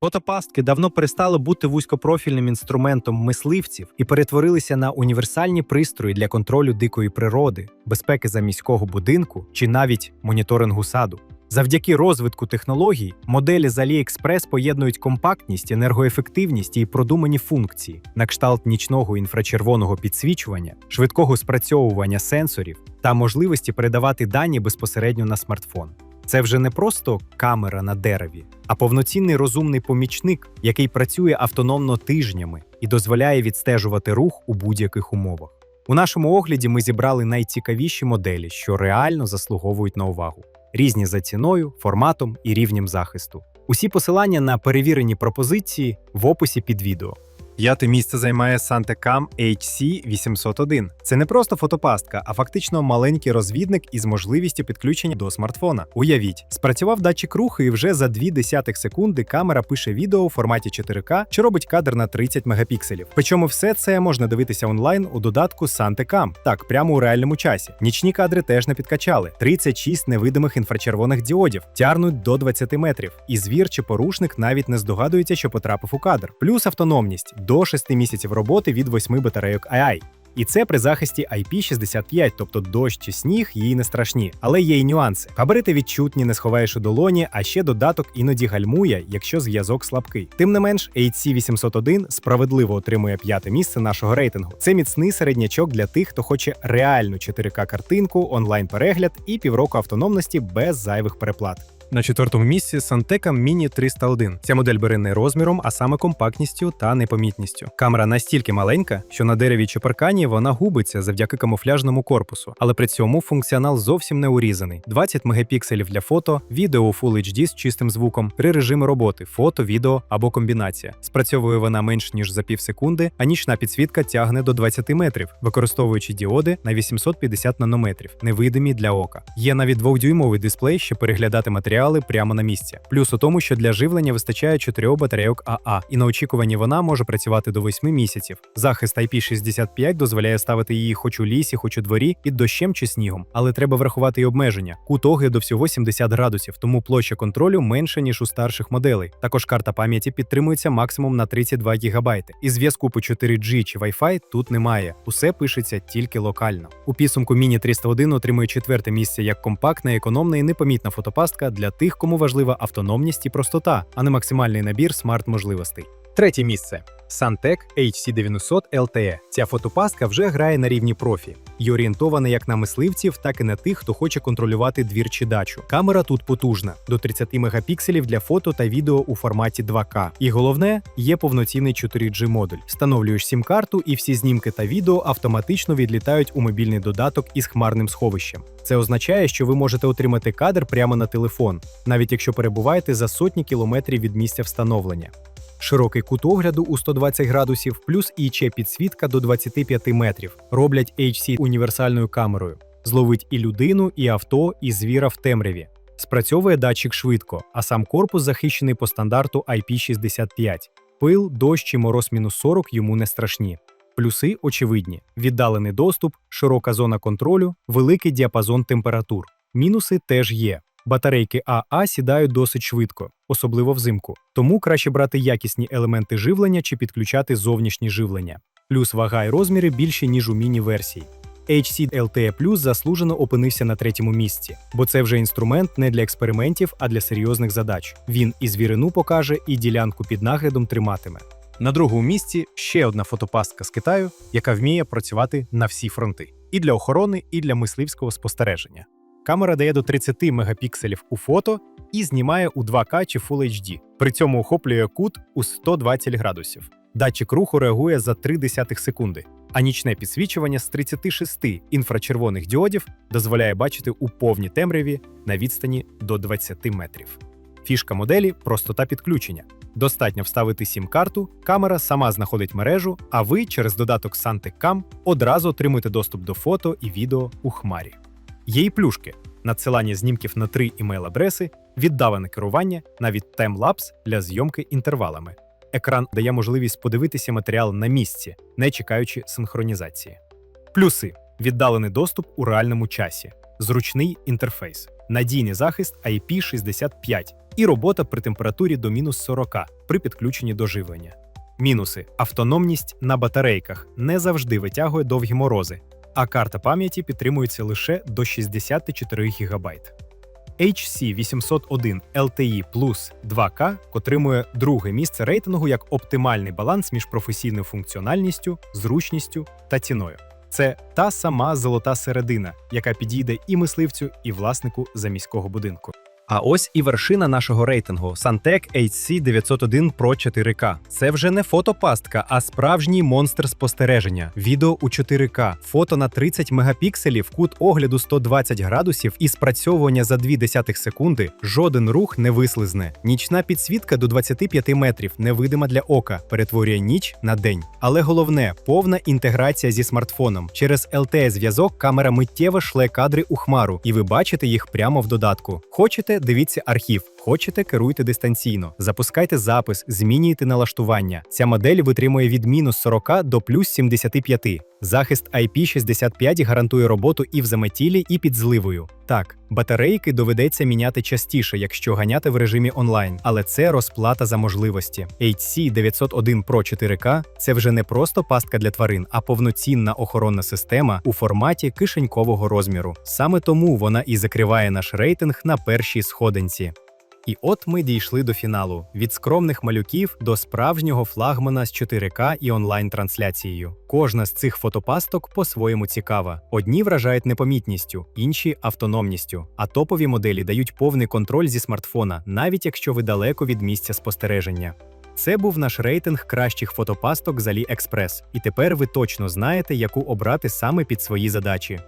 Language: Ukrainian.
Фотопастки давно перестали бути вузькопрофільним інструментом мисливців і перетворилися на універсальні пристрої для контролю дикої природи, безпеки заміського будинку чи навіть моніторингу саду. Завдяки розвитку технологій моделі з AliExpress поєднують компактність, енергоефективність і продумані функції на кшталт нічного інфрачервоного підсвічування, швидкого спрацьовування сенсорів та можливості передавати дані безпосередньо на смартфон. Це вже не просто камера на дереві, а повноцінний розумний помічник, який працює автономно тижнями і дозволяє відстежувати рух у будь-яких умовах. У нашому огляді ми зібрали найцікавіші моделі, що реально заслуговують на увагу, різні за ціною, форматом і рівнем захисту. Усі посилання на перевірені пропозиції в описі під відео. П'яте місце займає Santecam HC801. Це не просто фотопастка, а фактично маленький розвідник із можливістю підключення до смартфона. Уявіть, спрацював датчик руху, і вже за 2 десятих секунди камера пише відео у форматі 4К, що робить кадр на 30 мегапікселів. Причому все це можна дивитися онлайн у додатку Santecam. Так, прямо у реальному часі. Нічні кадри теж не підкачали. 36 невидимих інфрачервоних діодів тягнуть до 20 метрів. І звір чи порушник навіть не здогадується, що потрапив у кадр. Плюс автономність до 6 місяців роботи від 8 батарейок AI. І це при захисті IP65, тобто дощ чи сніг їй не страшні, але є й нюанси. Габарити відчутні, не сховаєш у долоні, а ще додаток іноді гальмує, якщо зв'язок слабкий. Тим не менш, HC801 справедливо отримує п'яте місце нашого рейтингу. Це міцний середнячок для тих, хто хоче реальну 4К картинку, онлайн-перегляд і півроку автономності без зайвих переплат. На четвертому місці Santecam Mini 301. Ця модель бере не розміром, а саме компактністю та непомітністю. Камера настільки маленька, що на дереві чи паркані вона губиться завдяки камуфляжному корпусу, але при цьому функціонал зовсім не урізаний: 20 мегапікселів для фото, відео Full HD з чистим звуком, три режими роботи: фото, відео або комбінація. Спрацьовує вона менш ніж за пів секунди, а нічна підсвітка тягне до 20 метрів, використовуючи діоди на 850 нанометрів, невидимі для ока. Є навіть двохдюймовий дисплей, щоб переглядати матеріали прямо на місці. Плюс у тому, що для живлення вистачає 4 батарейок АА, і на очікуванні вона може працювати до 8 місяців. Захист IP65 дозволяє ставити її хоч у лісі, хоч у дворі, під дощем чи снігом, але треба врахувати й обмеження. Кут огляду всього 70 градусів, тому площа контролю менша ніж у старших моделей. Також карта пам'яті підтримується максимум на 32 ГБ. І зв'язку по 4G чи Wi-Fi тут немає. Усе пишеться тільки локально. У підсумку Mini 301 отримує четверте місце як компактна, економна і непомітна фотопастка для тих, кому важлива автономність і простота, а не максимальний набір смарт-можливостей. Третє місце. Santec HC900 LTE. Ця фотопастка вже грає на рівні профі і орієнтована як на мисливців, так і на тих, хто хоче контролювати двір чи дачу. Камера тут потужна до 30 мегапікселів для фото та відео у форматі 2К. І головне, є повноцінний 4G модуль. Встановлюєш сім-карту, і всі знімки та відео автоматично відлітають у мобільний додаток із хмарним сховищем. Це означає, що ви можете отримати кадр прямо на телефон, навіть якщо перебуваєте за сотні кілометрів від місця встановлення. Широкий кут огляду у 120 градусів, плюс іч підсвітка до 25 метрів роблять HC універсальною камерою. Зловить і людину, і авто, і звіра в темряві. Спрацьовує датчик швидко, а сам корпус захищений по стандарту IP65. Пил, дощ чи мороз мінус 40 йому не страшні. Плюси очевидні: віддалений доступ, широка зона контролю, великий діапазон температур. Мінуси теж є. Батарейки АА сідають досить швидко, особливо взимку. Тому краще брати якісні елементи живлення чи підключати зовнішнє живлення. Плюс вага і розміри більші, ніж у міні-версії. HC LTE Plus заслужено опинився на третьому місці, бо це вже інструмент не для експериментів, а для серйозних задач. Він і звірину покаже, і ділянку під наглядом триматиме. На другому місці ще одна фотопастка з Китаю, яка вміє працювати на всі фронти: і для охорони, і для мисливського спостереження. Камера дає до 30 мегапікселів у фото і знімає у 2К чи Full HD. При цьому охоплює кут у 120 градусів. Датчик руху реагує за 3 десятих секунди, а нічне підсвічування з 36 інфрачервоних діодів дозволяє бачити у повній темряві на відстані до 20 метрів. Фішка моделі простота підключення. Достатньо вставити сім-карту, камера сама знаходить мережу, а ви через додаток SanTecCam одразу отримуєте доступ до фото і відео у хмарі. Є і плюшки: надсилання знімків на три імейл-адреси, віддаване керування, навіть таймлапс для зйомки інтервалами. Екран дає можливість подивитися матеріал на місці, не чекаючи синхронізації. Плюси: віддалений доступ у реальному часі. зручний інтерфейс, надійний захист IP65 і робота при температурі до мінус 40 при підключенні до живлення. Мінуси: автономність на батарейках не завжди витягує довгі морози, а карта пам'яті підтримується лише до 64 ГБ. HC801 LTE Plus 2K отримує друге місце рейтингу як оптимальний баланс між професійною функціональністю, зручністю та ціною. Це та сама золота середина, яка підійде і мисливцю, і власнику заміського будинку. А ось і вершина нашого рейтингу Santec HC901 Pro 4K. Це вже не фотопастка, а справжній монстр спостереження. Відео у 4К, фото на 30 мегапікселів, кут огляду 120 градусів і спрацьовування за 0,2 секунди. Жоден рух не вислизне. Нічна підсвітка до 25 метрів, невидима для ока, перетворює ніч на день. Але головне повна інтеграція зі смартфоном. Через LTE зв'язок камера миттєво шле кадри у хмару, і ви бачите їх прямо в додатку. Хочете, дивіться архів. Хочете, керуйте дистанційно, запускайте запис, змінюйте налаштування. Ця модель витримує від мінус 40 до плюс 75. Захист IP65 гарантує роботу і в заметілі, і під зливою. Так, батарейки доведеться міняти частіше, якщо ганяти в режимі онлайн, але це розплата за можливості. HC901 Pro 4K – це вже не просто пастка для тварин, а повноцінна охоронна система у форматі кишенькового розміру. Саме тому вона і закриває наш рейтинг на першій сходинці. І от ми дійшли до фіналу: від скромних малюків до справжнього флагмана з 4К і онлайн-трансляцією. Кожна з цих фотопасток по-своєму цікава. Одні вражають непомітністю, інші автономністю. А топові моделі дають повний контроль зі смартфона, навіть якщо ви далеко від місця спостереження. Це був наш рейтинг кращих фотопасток з AliExpress. І тепер ви точно знаєте, яку обрати саме під свої задачі.